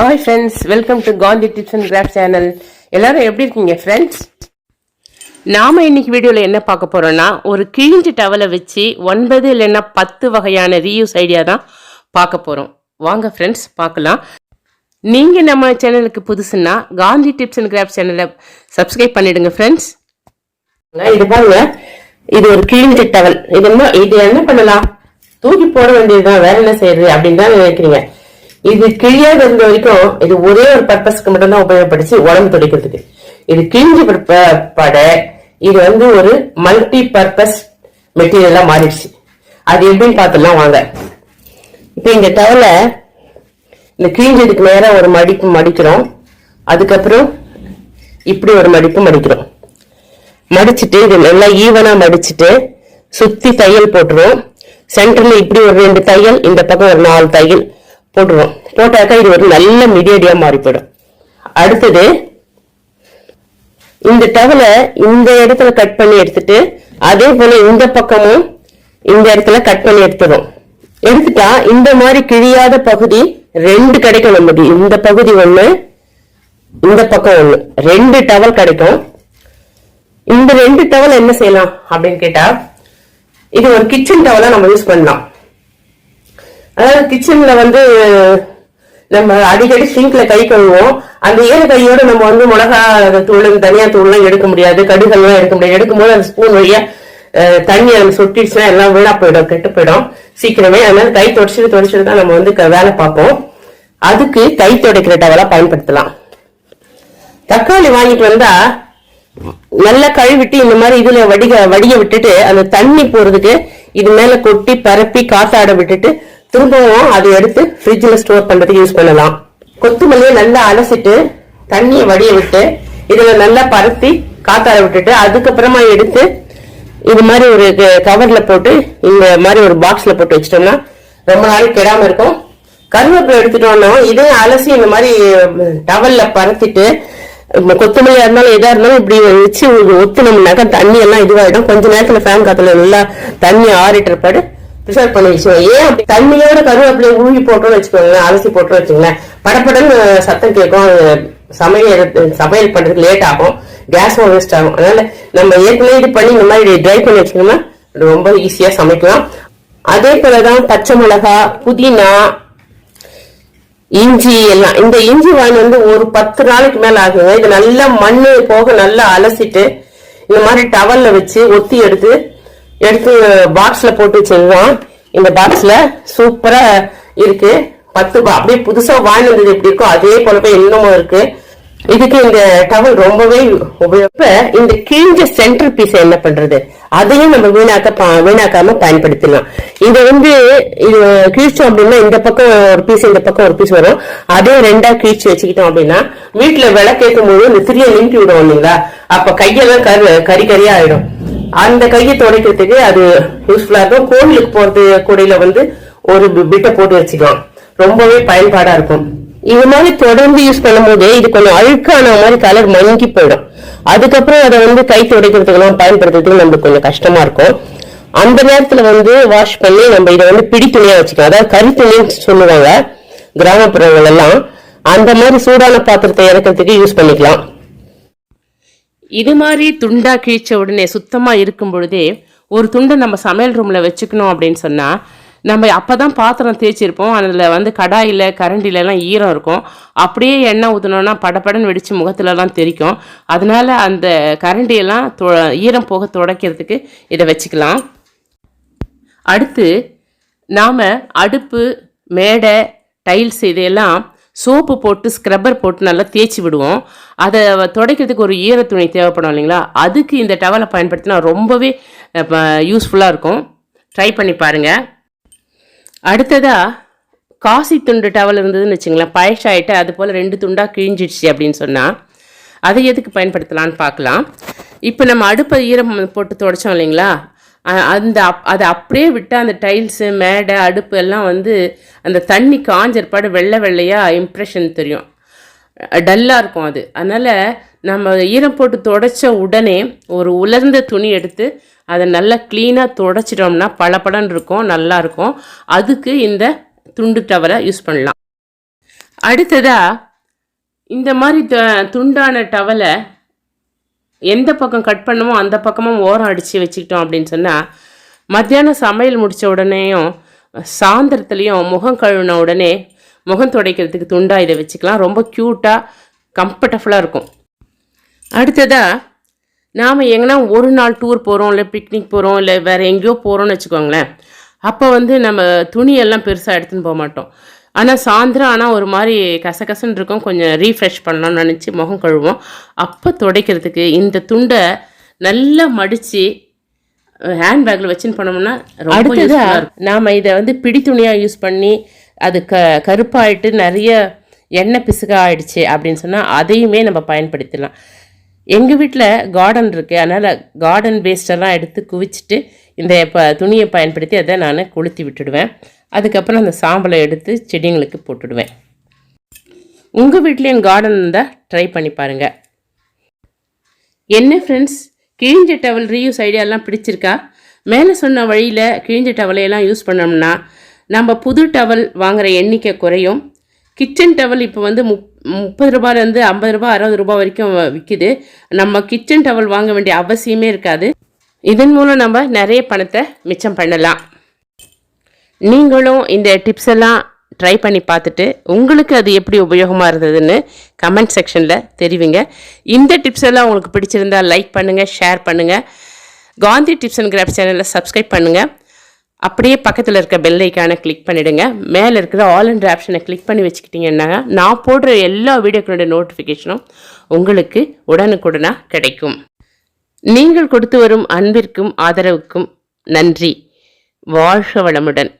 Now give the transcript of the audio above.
Hi friends welcome to Gandhi tips and craft channel எல்லாரும் எப்படி இருக்கீங்க ஃப்ரெண்ட்ஸ் நாம் இன்னைக்கு வீடியோவில் என்ன பார்க்க போகிறோன்னா ஒரு கிழிஞ்ச டவலை வச்சு ஒன்பது இல்லைன்னா பத்து வகையான ரீயூஸ் ஐடியா தான் பார்க்க போகிறோம் வாங்க ஃப்ரெண்ட்ஸ் பார்க்கலாம். நீங்கள் நம்ம சேனலுக்கு புதுசுன்னா காந்தி டிப்ஸ் அண்ட் கிராஃப்ட் சேனலை சப்ஸ்கிரைப் பண்ணிடுங்க ஃப்ரெண்ட்ஸ் இது பாருங்க. இது ஒரு கிழிஞ்ச டவல் இது என்ன இது என்ன பண்ணலாம்? தூக்கி போட வேண்டியதுதான். வேற என்ன செய்யறது? அப்படின்னு தான் நினைக்கிறீங்க. இது கிழியா இருந்த வரைக்கும் இது ஒரே ஒரு பர்பஸ்க்கு மட்டும் தான் உபயோகப்படுச்சு உடம்பு துடைக்கிறதுக்கு. இது கிழிஞ்சு பட இது வந்து ஒரு மல்டி பர்பஸ் மெட்டீரியலா மாறிடுச்சு. அது எப்படின்னு பார்த்துலாம் வாங்க. இப்ப இந்த டவலை இந்த கிழிஞ்சதுக்கு நேரா ஒரு மடிப்பு மடிக்கிறோம். அதுக்கப்புறம் இப்படி ஒரு மடிப்பு மடிக்கிறோம். மடிச்சுட்டு இது நல்லா ஈவனா மடிச்சிட்டு சுத்தி தையல் போட்டுருவோம். சென்டர்ல இப்படி ஒரு ரெண்டு தையல் இந்த பக்கம் ஒரு நாலு தையல். போட்டுருவோம். போட்டாக்கா இது ஒரு நல்ல மிடியடியா மாறி போயிடும் அடுத்தது இந்த டவலை இந்த இடத்துல கட் பண்ணி எடுத்துட்டு அதே போல இந்த பக்கமும் இந்த இடத்துல கட் பண்ணி எடுத்துடும் எடுத்துட்டா இந்த மாதிரி கிழியாத பகுதி ரெண்டு கிடைக்கும் நமக்கு இந்த பகுதி ஒண்ணு இந்த பக்கம் ஒண்ணு. ரெண்டு டவல் கிடைக்கும். இந்த ரெண்டு டவல் என்ன செய்யலாம் அப்படின்னு கேட்டா இது ஒரு கிச்சன் டவலா நம்ம யூஸ் பண்ணலாம். அதாவது கிச்சன்ல வந்து நம்ம அடிக்கடி சிங்க்ல கை கழுவோம் அந்த ஈர கையோட நம்ம வந்து மிளகா தூள் தனியா தூள்லாம் எடுக்க முடியாது. கடுகெல்லாம் எடுக்க முடியாது. எடுக்கும்போது அந்த ஸ்பூன் வழியா தண்ணி நம்ம சொட்டிடுச்சுன்னா எல்லாம் வீணா போயிடும் கெட்டு போயிடும். சீக்கிரமே அதனால கை தொடச்சிட்டு தொடச்சிட்டு தான் நம்ம வந்து வேலை பார்ப்போம். அதுக்கு கை துடைக்கிற டவலா பயன்படுத்தலாம். தக்காளி வாங்கிட்டு வந்தா நல்லா கழுவிட்டு இந்த மாதிரி இதுல வடிக வடிய விட்டுட்டு அந்த தண்ணி போறதுக்கு இது மேல கொட்டி பரப்பி காத்தாட விட்டுட்டு திரும்பவும் அதை எடுத்து ஃப்ரிட்ஜில் ஸ்டோர் பண்ணுறதுக்கு யூஸ் பண்ணலாம். கொத்தமல்லியை நல்லா அலசிட்டு தண்ணியை வடிய விட்டு இதில் நல்லா பரப்பி காத்தார விட்டுட்டு அதுக்கப்புறமா எடுத்து இது மாதிரி ஒரு கவரில் போட்டு இந்த மாதிரி ஒரு பாக்ஸில் போட்டு வச்சிட்டோம்னா ரொம்ப நாளைக்கு கெடாமல் இருக்கும். கருவேப்பிலை எடுத்துட்டோம்னா இதையும் அலசி இந்த மாதிரி டவலில் பரத்திட்டு கொத்தமல்லியாக கொத்தமல்லியா இருந்தாலும் எதா இருந்தாலும் இப்படி வச்சு ஒத்துனோம்னாக்கா தண்ணி எல்லாம் இதுவாகிடும் கொஞ்ச நேரத்தில் ஃபேன் காத்துல நல்லா தண்ணி ஆறிட்டு இருப்பாடு ப்ரிசர்வ் பண்ணி வச்சுக்கோங்க ஏன் அப்படி தண்ணியோட கருவேப்பிலையை ஊழி போட்டோம்னு வச்சுக்கோங்களேன் அலசி போட்டோம்னு வச்சுக்கோங்களேன். படப்படன்னு சத்தம் கேட்கும். சமையல் சமையல் பண்றதுக்கு லேட் ஆகும். கேஸும் வேஸ்ட் ஆகும். அதனால நம்ம ஏற்கனவே இது பண்ணி இந்த மாதிரி ட்ரை பண்ணி வச்சுக்கோங்க ரொம்ப ஈஸியா சமைக்கலாம். அதே போலதான் பச்சை மிளகா புதினா இஞ்சி எல்லாம். இந்த இஞ்சி வாங்கி வந்து ஒரு பத்து நாளைக்கு மேல ஆகுங்க. இது நல்லா மண்ணு போக நல்லா அலசிட்டு இந்த மாதிரி டவல்ல வச்சு ஒத்தி எடுத்து எடுத்து பாக்ஸ்ல போட்டு வச்சிருக்கோம் இந்த பாக்ஸ்ல சூப்பரா இருக்கு. பத்து அப்படியே புதுசா வாங்கி வந்தது எப்படி இருக்கோ அதே போலவே இன்னமும் இருக்கு. இதுக்கு இந்த டவல் ரொம்பவே உபயோக இந்த கிழிஞ்ச சென்டர் பீஸ் என்ன பண்றது? அதையும் நம்ம வீணாக்க பா- வீணாக்காம பயன்படுத்தலாம். இதை வந்து இது கிழிச்சோம் அப்படின்னா இந்த பக்கம் ஒரு பீஸ் இந்த பக்கம் ஒரு பீஸ் வரும். அதே ரெண்டா கிழிச்சு வச்சுக்கிட்டோம் அப்படின்னா வீட்டுல விளக்கேற்கும் போது இந்த சிறிய லிங்கி விடுவோம் இல்லைங்களா? அப்ப கையெல்லாம் கரு கறி கறியா ஆயிடும். அந்த கையை துடைக்கிறதுக்கு அது யூஸ்ஃபுல்லா இருக்கும். கோவிலுக்கு போறது கூடையில வந்து ஒரு பிட்டை போட்டு வச்சுக்கலாம் ரொம்பவே பயன்பாடா இருக்கும். இது மாதிரி தொடர்ந்து யூஸ் பண்ணும்போது இது கொஞ்சம் அழுக்கான மாதிரி கலர் மங்கி போயிடும். அதுக்கப்புறம் அதை வந்து கை துடைக்கிறதுக்கெல்லாம் பயன்படுத்துறதுக்கு நம்மளுக்கு கொஞ்சம் கஷ்டமா இருக்கும். அந்த நேரத்துல வந்து வாஷ் பண்ணி நம்ம இதை வந்து பிடி துணியா வச்சுக்கலாம் அதாவது கறி துணின்னு சொல்லுவாங்க கிராமப்புறங்கள் எல்லாம் அந்த மாதிரி சூடான பாத்திரத்தை இறக்கிறதுக்கு யூஸ் பண்ணிக்கலாம். இது மாதிரி துண்டா கிழிச்ச உடனே சுத்தமாக இருக்கும் பொழுதே ஒரு துண்டை நம்ம சமையல் ரூமில் வச்சுக்கணும் அப்படின்னு சொன்னால் நம்ம அப்போ தான் பாத்திரம் தேய்ச்சிருப்போம். அதில் வந்து கடாயில் கரண்டிலலாம் ஈரம் இருக்கும். அப்படியே எண்ணெய் ஊற்றினோன்னா படப்படன்னு வெடித்து முகத்துலலாம் தெரிக்கும் அதனால் அந்த கரண்டியெல்லாம் தொ- ஈரம் போக துடைக்கிறதுக்கு இதை வச்சுக்கலாம். அடுத்து நாம் அடுப்பு மேடை டைல்ஸ் இதையெல்லாம் சோப்பு போட்டு ஸ்க்ரப்பர் போட்டு நல்லா தேய்ச்சி விடுவோம். அதை துடைக்கிறதுக்கு ஒரு ஈர துணி தேவைப்படும் இல்லைங்களா? அதுக்கு இந்த டவலை பயன்படுத்தினா ரொம்பவே யூஸ்ஃபுல்லாக இருக்கும். ட்ரை பண்ணி பாருங்கள் அடுத்ததாக காசி துண்டு டவல் இருந்ததுன்னு வச்சுங்களேன். பழசாயிட்டு அது போல் ரெண்டு துண்டாக கிழிஞ்சிடுச்சு அப்படின்னு சொன்னால் அதை எதுக்கு பயன்படுத்தலாம்னு பார்க்கலாம். இப்போ நம்ம அடுப்பை ஈரம் போட்டு துடைச்சோம் இல்லைங்களா? அந்த அப் அதை அப்படியே விட்டு அந்த டைல்ஸு மேடை அடுப்பு எல்லாம் வந்து அந்த தண்ணி காஞ்சற்பாடு வெள்ளை வெள்ளையாக இம்ப்ரெஷன் தெரியும். டல்லாக இருக்கும் அது. அதனால் நம்ம ஈரம் போட்டு தொடச்ச உடனே ஒரு உலர்ந்த துணி எடுத்து அதை நல்லா க்ளீனாக தொடச்சிட்டோம்னா பளபளன்னு இருக்கும் நல்லாயிருக்கும் அதுக்கு இந்த துண்டு டவலை யூஸ் பண்ணலாம். அடுத்ததாக இந்த மாதிரி த- துண்டான டவலை எந்த பக்கம் கட் பண்ணமோ அந்த பக்கமும் ஓரம் அடித்து வச்சுக்கிட்டோம் அப்படின்னு சொன்னால் மத்தியானம் சமையல் முடித்த உடனேயும் சாயந்தரத்துலேயும் முகம் கழுவின உடனே முகம் துடைக்கிறதுக்கு துண்டாக இதை வச்சுக்கலாம். ரொம்ப க்யூட்டாக கம்ஃபர்டபுளாக இருக்கும். அடுத்ததாக நாம் எங்கன்னா ஒரு நாள் டூர் போகிறோம் இல்லை பிக்னிக் போகிறோம் இல்லை வேறு எங்கேயோ போகிறோம்னு வச்சுக்கோங்களேன். அப்போ வந்து நம்ம துணியெல்லாம் பெருசாக எடுத்துன்னு போக மாட்டோம். ஆனால் சாயந்தரம் ஆனால் ஒரு மாதிரி கசகசன்னு இருக்கும். கொஞ்சம் ரீஃப்ரெஷ் பண்ணலாம்னு நினச்சி முகம் கழுவோம். அப்போ துடைக்கிறதுக்கு இந்த துண்டை நல்லா மடித்து ஹேண்ட்பேக்கில் வச்சுன்னு போனோம்னா இருக்கும். நாம இதை வந்து பிடி துணியாக யூஸ் பண்ணி அது க கருப்பாயிட்டு நிறைய எண்ணெய் பிசுக ஆயிடுச்சு அப்படின்னு சொன்னால் அதையுமே நம்ம பயன்படுத்தலாம் எங்கள் வீட்டில் கார்டன் இருக்குது அதனால் கார்டன் வேஸ்டெல்லாம் எடுத்து குவிச்சிட்டு இந்த ப துணியை பயன்படுத்தி அதை நான் கொளுத்தி விட்டுடுவேன். அதுக்கப்புறம் அந்த சாம்பலை எடுத்து செடிங்களுக்கு போட்டுடுவேன். உங்கள் வீட்லேயும் கார்டன் இருந்தால் ட்ரை பண்ணி பாருங்கள் என்ன ஃப்ரெண்ட்ஸ் கிழிஞ்ச டவல் ரீயூஸ் ஐடியாலாம் பிடிச்சிருக்கா? மேலே சொன்ன வழியில் கிழிஞ்ச டவலையெல்லாம் யூஸ் பண்ணோம்னா நம்ம புது டவல் வாங்குகிற எண்ணிக்கை குறையும். கிச்சன் டவல் இப்போ வந்து முப் முப்பது ரூபாயிலேருந்து ஐம்பது ரூபா அறுபது ரூபா வரைக்கும் விற்கிது நம்ம கிச்சன் டவல் வாங்க வேண்டிய அவசியமே இருக்காது. இதன் மூலம் நம்ம நிறைய பணத்தை மிச்சம் பண்ணலாம். நீங்களும் இந்த டிப்ஸ் எல்லாம் ட்ரை பண்ணி பார்த்துட்டு உங்களுக்கு அது எப்படி உபயோகமாக இருந்ததுன்னு கமெண்ட் செக்ஷனில் தெரிவிங்க. இந்த டிப்ஸ் எல்லாம் உங்களுக்கு பிடிச்சிருந்தா லைக் பண்ணுங்கள் ஷேர் பண்ணுங்கள் காந்தி டிப்ஸ் அண்ட் கிராஃப்ட் சேனலில் சப்ஸ்கிரைப் பண்ணுங்கள் அப்படியே பக்கத்தில் இருக்க பெல் ஐக்கானை கிளிக் பண்ணிவிடுங்க மேலே இருக்கிற ஆல் அண்ட் ஆப்ஷனை கிளிக் பண்ணி வச்சுக்கிட்டிங்கன்னா நான் போடுற எல்லா வீடியோக்களோட நோட்டிஃபிகேஷனும் உங்களுக்கு உடனுக்குடனாக கிடைக்கும். நீங்கள் கொடுத்து வரும் அன்பிற்கும் ஆதரவுக்கும் நன்றி. வாழ்க வளமுடன்.